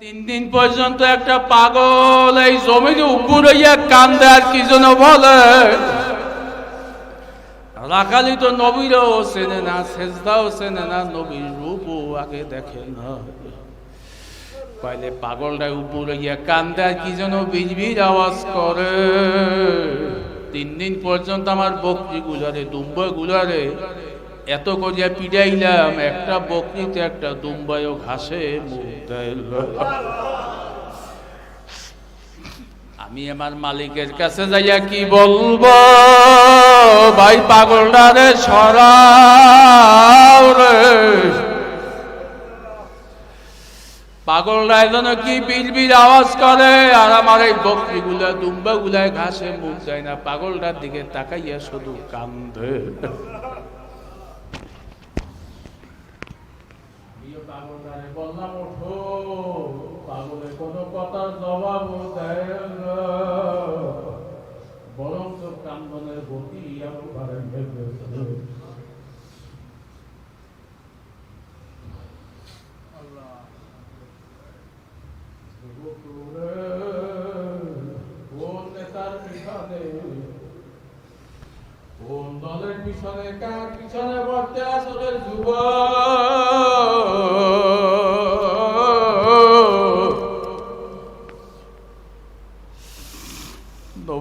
তিন দিন পর্যন্ত একটা পাগল এই জমিনে উপরে ইয়া কান্দে আর কি যেন বলে? রাখালি তো নবীরও চেনে না, সেজদাও চেনে না, নবীর রূপও আগে দেখে না। পাগলটা উপরে গিয়া কান্দে আর কি যেন বিজবির আওয়াজ করে। তিন দিন পর্যন্ত আমার বকরি গুলারে, দুম্বা গুলারে এত করিয়া পিড়াইলাম, একটা বকরিতে একটা দুম্বায়ও ঘাসে আমি আমার মালিকের কাছে যাইয়া কি বলব? ভাই পাগলটা রে সরাও রে। পাগলরা যেন কি বিড়বিড় আওয়াজ করে, আর আমার এই বকরিগুলা দুম্বা গুলায় ঘাসে মুখ যায় না। পাগলটার দিকে তাকাইয়া শুধু কান্দে। পাগলটারে বললাম ওঠো কোনো কথার জবাব দেয় বরং তো কান্দনের গতি আরও ফেলবে কোন দলের পিছনে, কার পিছনে পড়তে আসলে যুব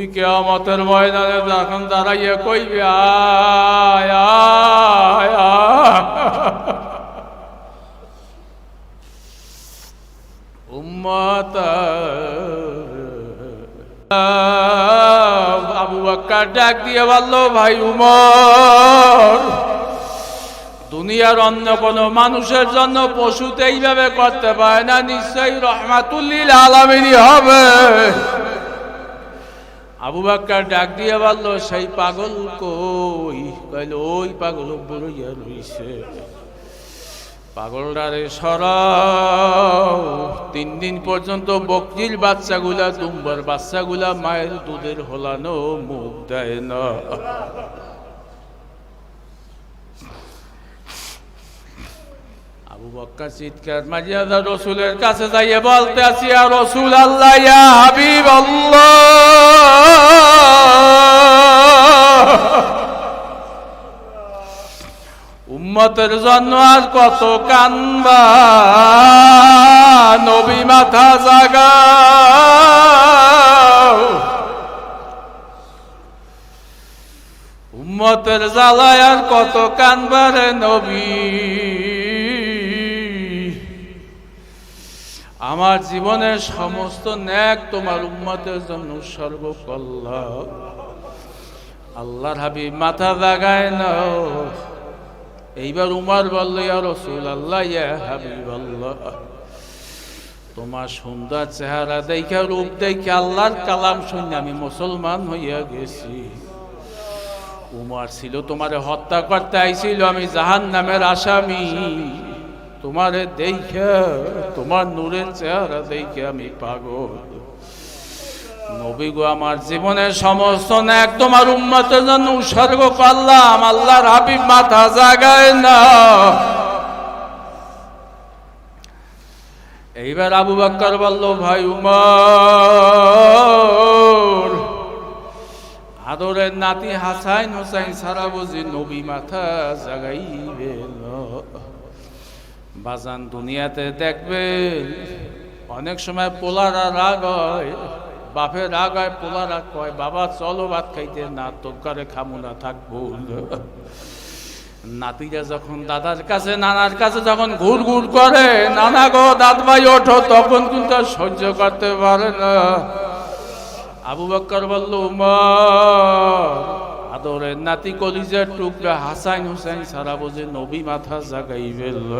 নবী কেয়ামতের ময়দানে যখন দাঁড়াইয়া কইবে উম্মত, আবু বাক্কার ডাক দিয়ে বলল, ভাই উমর, দুনিয়ার অন্য কোনো মানুষের জন্য পশুতে এইভাবে করতে পারে না। নিশ্চয়ই রহমাতুল্লিল আলমিনী হবে। আবু বাক্কার ডাক দিয়ে বলল, সেই পাগল কই? কইল, ওই পাগল বড়ইয়া রইছে। পাগলটারে সরাও। তিন দিন পর্যন্ত বকরির বাচ্চাগুলা, দুম্বার বাচ্চাগুলা মায়ের দুধের হলানো মুখ দেয় না। আবু বক্কা চিৎকার মারিয়া দা রসুলের কাছে যাইয়ে বলতে আছি, আর রসুল আল্লাহ হাবিব আল্লাহ। উম্মতের জন্য আর কত কানবা? নবী মাথা জাগা উম্মতের জ্বালায় আর কত কানবারে নবী? আমার জীবনের সমস্ত ন্যাক তোমার উম্মতের জন্য উৎসর্গ করলাম। আল্লাহর হাবি মাথা জাগায় নাও। এইবার উমার বলল, ইয়া রসুল ইয়া হাবিব তোমার সুন্দর চেহারা দেখে, রূপ দেখে আল্লাহর কালাম শুনে আমি মুসলমান হইয়া গেছি। উমার ছিল তোমারে হত্যা করতে আইছিল, আমি জাহান নামের আসামি। তোমারে দেখে, তোমার নূরের চেহারা দেখে আমি পাগল। নবী গো আমার জীবনের সমস্ত ন্যাক তোমার উম্মতের জন্য উৎসর্গ করলাম। আল্লাহর হাবিব মাথা জাগায় না। এইবার আবু বাক্কর বলল, ভাই উমর, আদরের নাতি হাসাইন হোসাইন সারা বুঝি নবী মাথা জাগাইবে। বাজান দুনিয়াতে দেখবে, অনেক সময় পোলারা রাগ হয়। বাপের রাগ হয় পোলা রাগ কয়, বাবা, চলো ভাত খাইতে, না তোর ঘরে খামু না থাকব নাতিরা যখন দাদার কাছে, নানার কাছে যখন ঘুর ঘুর করে, নানা গো, দাদ ভাই, ওঠো। তখন কিন্তু সহ্য করতে পারে না। আবু বক্কর বলল আদরের নাতি কলিজার টুকরা হাসাইন হুসাইন সারা বোঝে নবী মাথা জাগাই ফেলল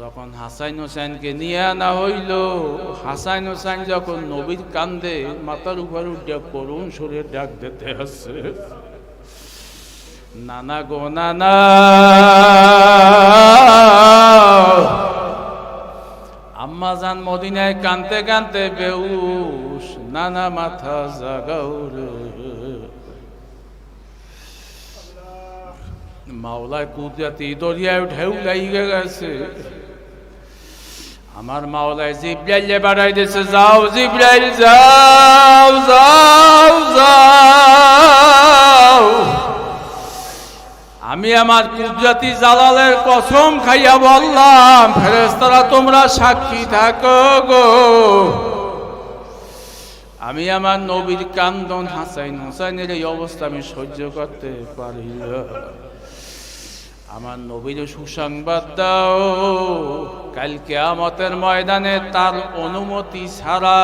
যখন হাসাইন হোসেনকে নিয়ে আনা হইল, হাসাইন হোসেন যখন নবীর কান্দে, মাথার উপর উঠে করুণ সুরে ডাক দিতে আসছে, নানা গো, নানা, আম্মা জান মদিনায় কানতে কানতে বেউস নানা মাথা জাগাও রে। মাওলায় কুদরাতি দরিয়ায় ঢেউ লাইগে গেছে। আমার মাওলায় জিব্রাইলে বাড়াই দিছে যাও জিব্রাইল যাও যাও যাও আমি আমার কুদরতি জালালের কসম খাইয়া বললাম ফেরেস্তারা তোমরা সাক্ষী থাকো গো আমি আমার নবীর কান্দন হাসাইন হুসাইনের এই অবস্থা আমি সহ্য করতে পারি আমার নবীর সুসংবাদ দাও। কালকে আমতের ময়দানে তার অনুমতি ছাড়া,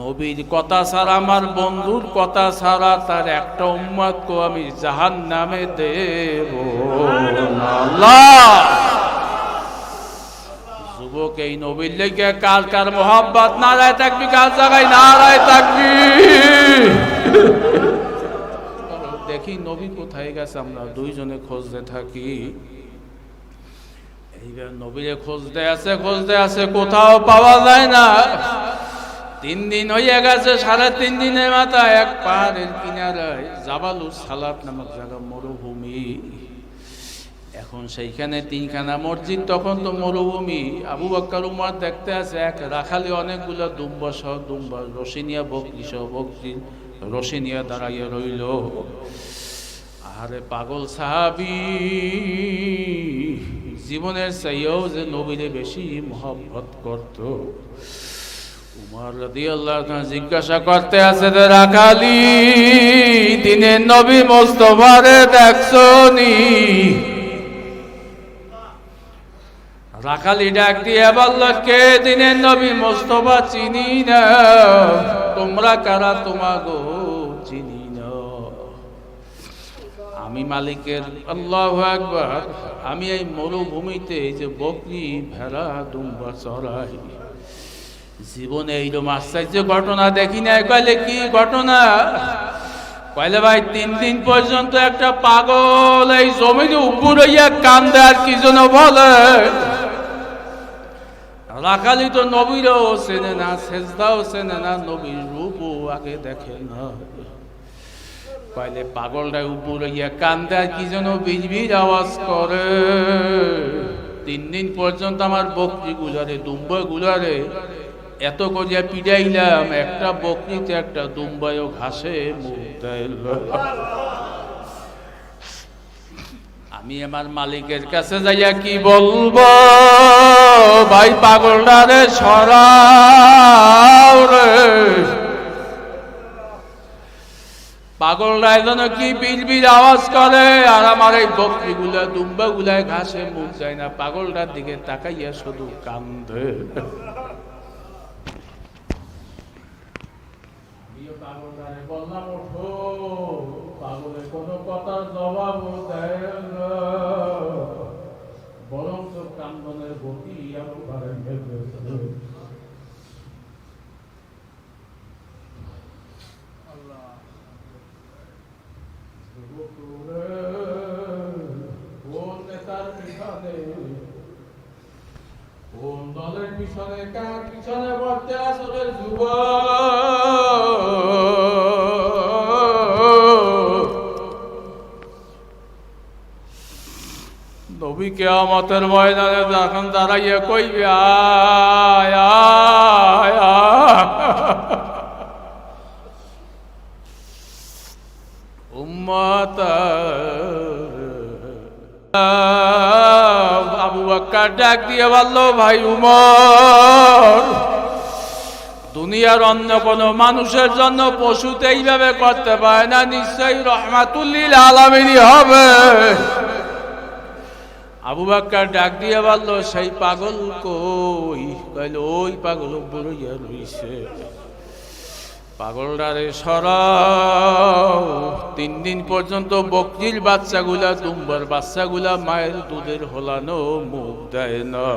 নবীর কথা ছাড়া, আমার বন্ধুর কথা ছাড়া তার একটা উম্মাদকে আমি জাহান নামে দেব যুবক, এই নবীর লেগে কার কার মোহাব্বত? নারায় থাকবি, কার জায়গায়? নারায় থাকবি। দেখি নবী কোথায় গেছে, আমরা দুইজনে খুঁজতে থাকি। এইবার নবীরে খুঁজতে আছে খুঁজতে আছে, কোথাও পাওয়া যায় না। তিন দিন হইয়া গেছে, সাড়ে তিন দিনের মাথায় এক পাহাড়ের কিনারায় জাবালু সালাত নামক জায়গা মরুভূমি। এখন সেইখানে তিনখানা মসজিদ, তখন তো মরুভূমি। আবু বাক্কার, উমার দেখতে আছে, এক রাখালে অনেকগুলো দুম্বা সহ দুম্বা রসিনিয়া বকরি সহ বকরি রসিনিয়া দাঁড়াইয়া রইল। আরে পাগল সাহাবি, জীবনের চাইও যে নবীরে বেশি মহব্বত করত। উমার রাদিয়াল্লাহু তাআলা জিজ্ঞাসা করতে আছে রাখালি দিনের নবী মোস্তফারে দেখছ নি রাখালি ডাক দিয়ে বলল, কে দিনের নবী মোস্তফা চিনি না? তোমরা কারা তোমাগো চিনি? আমি মালিকের, আল্লাহ একবার আমি এই মরুভূমিতে এই যে বকরি, ভেড়া, দুম্বা, চড়াই। জীবনে এইরকম আশ্চর্য ঘটনা দেখি না কইলে কি ঘটনা? কইলে ভাই, তিন দিন পর্যন্ত একটা পাগল এই জমিনে উপর হইয়া কান্দে আর কি যেন বলে। রাখালি তো নবীরও চেনে না, সেজদাও চেনে না, নবীর রূপও আগে দেখে না। পাইলে পাগলটা উপরে গিয়া কান্দে কি যেন বিজবির আওয়াজ করে। তিন দিন পর্যন্ত আমার বকরি গুলারে দুম্বা গুলারে এত করিয়া পিড়াইলাম, একটা বকরিতে একটা দুম্বায়ও ঘাসে আমি আমার মালিকের কাছে যাইয়া কি বলব? ভাই পাগলটা রে সরাও রে। পাগলরা যেন কি বিড়বির আওয়াজ করে? আর আমার এই বকরি গুলা দুম্বা গুলায় ঘাসে মুখ যায় না। পাগলটার দিকে তাকাইয়া শুধু কান্দে। বললাম, ওঠো পাগলের কোনো কথার জবাব দেয় বরং তো কান্দনের গতি আরও বাড়ে গেছে কোন নেতার পিছনে কোন দলের পিছনে কার পিছনে বলতে আসলে যুব নবী কেয়ামতের ময়দানে যখন দাঁড়াইয়া কইবে আয় বাক্কার ডাক দিয়ে বলল, ভাই উমর, দুনিয়ার অন্য কোনো মানুষের জন্য পশুতে এইভাবে করতে পারে না, নিশ্চয়ই রহমাতুল্লিল আলামিনই হবে। আবু বাক্কার ডাক দিয়ে বলল, সেই পাগল কই? কইল, ওই পাগল বড়ইয়া রইছে। পাগলটারে সরাও। তিন দিন পর্যন্ত বকরির বাচ্চাগুলা, দুম্বার বাচ্চাগুলা মায়ের দুধের হলানো মুখ দেয় না।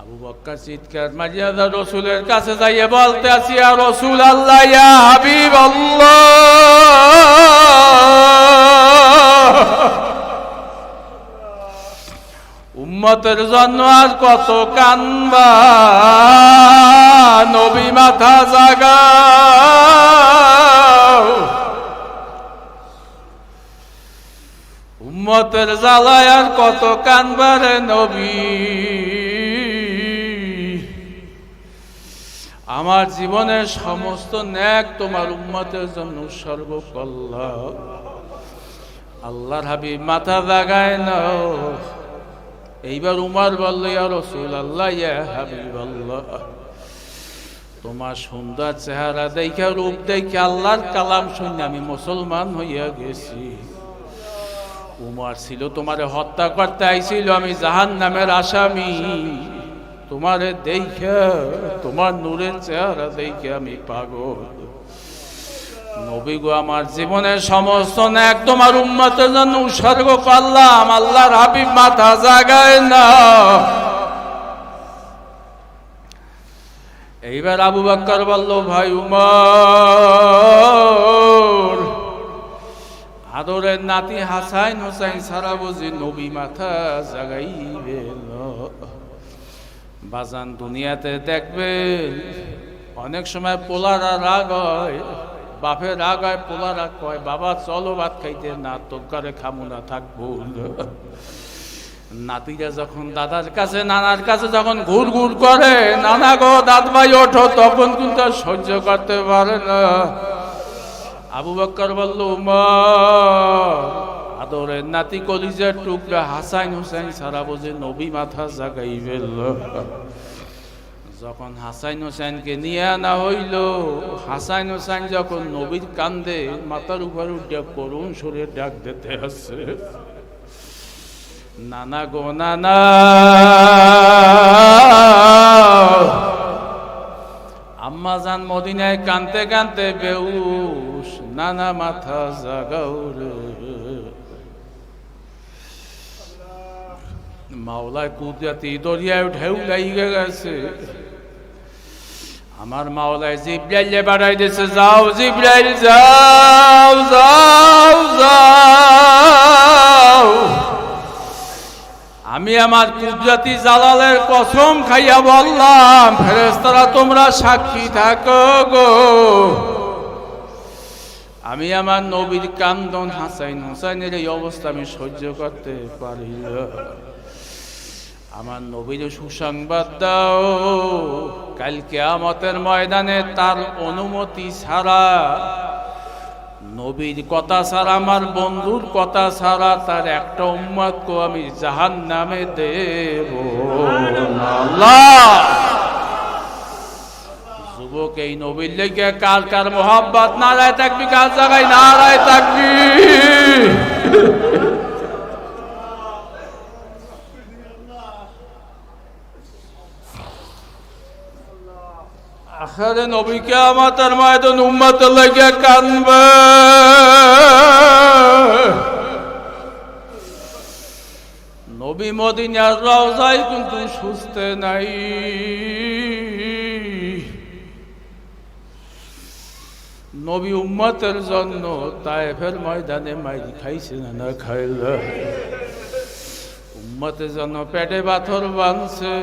আবু বক্কা চিৎকার মারিয়া রসুলের কাছে যাইয়ে বলতে আসি আর রসুল আল্লাহ, ইয়া হাবিব উম্মতের জন্য আর কত কানবা। নবী মাথা জাগা উম্মতের জ্বালায় আর কত কানবারে নবী। আমার জীবনের সমস্ত ন্যাক তোমার উম্মতের জন্য উৎসর্গ করলাম আল্লাহর হাবি মাথা জাগায় না এইবার উমার বলল রসুল আল্লাহ ইয়া হাবিব আল্লাহ তোমার সুন্দর চেহারা দেখে, রূপ দেখে আল্লাহর কালাম শুনে আমি মুসলমান হইয়া গেছি। উমার ছিল, তোমারে হত্যা করতে আইছিল, আমি জাহান নামের আসামি। তোমারে দেখে, তোমার নূরের চেহারা দেখে আমি পাগল। নবী গো আমার জীবনের সমস্ত ন্যাক তোমার উম্মতের জন্য উৎসর্গ করলাম। আল্লাহর হাবিব মাথা জাগায় না এইবার আবু বাক্কর বলল, ভাই উমর, আদরের নাতি হাসাইন হোসাইন সারা বুঝি নবী মাথা জাগাইবে। বাজান দুনিয়াতে দেখবে অনেক সময় পোলারা রাগ হয়। বাপের রাগ হয় পোলারা কয়, বাবা, চলো ভাত খাইতে। না তোর ঘরে খামু না থাকব নাতিরা যখন দাদার কাছে, নানার কাছে যখন ঘুর ঘুর করে, নানা গো, দাদ ভাই, ওঠো। তখন কিন্তু সহ্য করতে পারে না। আবু বক্কর বলল আদরের নাতি কলিজের টুকরা হাসাইন হুসাইন সারা বোঝে নবী মাথা জাগাই ফেলল যখন হাসাইন হোসেনকে নিয়ে আনা হইল, হাসাইন হোসেন যখন নবীর কান্দে, মাথার উপর উঠে করুণ সুরে ডাক দিতে আসছে নানা গো, নানা, আম্মা জান মদিনায় কানতে কানতে বেউস নানা মাথা জাগাও মাওলায় কুদরাতি দরিয়ায় ঢেউ লাইগে গেছে। আমার মাওলায় জিব্রাইলে বাড়াই দিছে যাও জিব্রাইল যাও যাও যাও আমি আমার কুদরতি জালালের কসম খাইয়া বললাম ফেরেস্তারা তোমরা সাক্ষী থাকো গো আমি আমার নবীর কান্দন হাসাইন হুসাইনের এই অবস্থা আমি সহ্য করতে পারি। আমার নবীর সুসংবাদ দাও। কালকে আমাদের ময়দানে তার অনুমতি ছাড়া, নবীর কথা ছাড়া, আমার বন্ধুর কথা ছাড়া তার একটা উম্মাদকে আমি জাহান নামে দেব। যুবক, এই নবীর লেগে কার কার মোহাব্বত? নারায় থাকবি, কার জায়গায়? নারায় থাকবি। আখারে নবীকে আমাদের ময়দান উম্মত লেগে কানবে। নবী মদিনার রওজায় কিন্তু সুস্থ নাই। নবী উম্মতের জন্য তায়েফের ময়দানে মাইরি খাইছে না না খাইল। উম্মতের জন্য পেটে পাথর বাঁধছে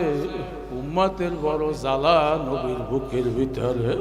উম্মতের বড় জ্বালা নবীর বুকের ভিতরে।